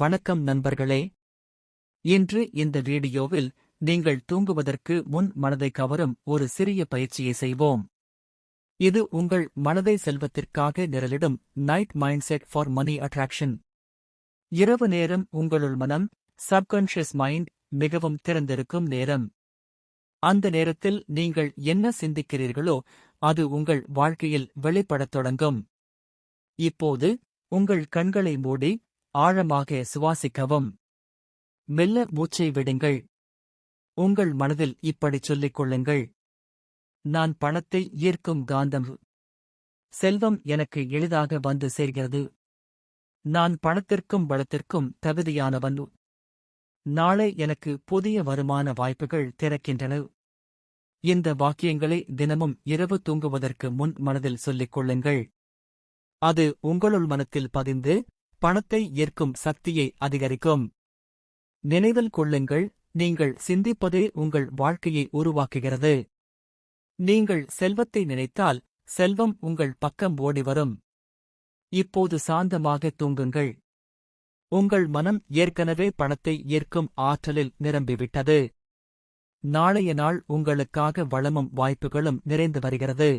வணக்கம் நண்பர்களே. இன்று இந்த வீடியோவில் நீங்கள் தூங்குவதற்கு முன் மனதை கவரும் ஒரு சிறிய பயிற்சியை செய்வோம். இது உங்கள் மனதை செல்வத்திற்காக நிரலிடும் night mindset for money attraction இரவு நேரம் உங்களுள் மனம் சப்கான்ஷியஸ் மைண்ட் மிகவும் திறந்திருக்கும் நேரம். அந்த நேரத்தில் நீங்கள் என்ன சிந்திக்கிறீர்களோ அது உங்கள் வாழ்க்கையில் வெளிப்படத் தொடங்கும். இப்போது உங்கள் கண்களை மூடி ஆழமாக சுவாசிக்கவும். மெல்ல மூச்சை விடுங்கள். உங்கள் மனதில் இப்படிச் சொல்லிக் கொள்ளுங்கள். நான் பணத்தை ஈர்க்கும் காந்தம். செல்வம் எனக்கு எளிதாக வந்து சேர்கிறது. நான் பணத்திற்கும் பலத்திற்கும் தகுதியானவன். நாளை எனக்கு புதிய வருமான வாய்ப்புகள் திறக்கின்றன. இந்த வாக்கியங்களை தினமும் இரவு தூங்குவதற்கு முன் மனதில் சொல்லிக் கொள்ளுங்கள். அது உங்களுள் மனத்தில் பதிந்து பணத்தை ஏற்கும் சக்தியை அதிகரிக்கும். நினைவில் கொள்ளுங்கள் நீங்கள் சிந்திப்பதே உங்கள் வாழ்க்கையை உருவாக்குகிறது. நீங்கள் செல்வத்தை நினைத்தால் செல்வம் உங்கள் பக்கம் ஓடி வரும். இப்போது சாந்தமாக தூங்குங்கள். உங்கள் மனம் ஏற்கனவே பணத்தை ஏற்கும் ஆற்றலில் நிரம்பிவிட்டது. நாளைய நாள் உங்களுக்காக வளமும் வாய்ப்புகளும் நிறைந்து வருகிறது.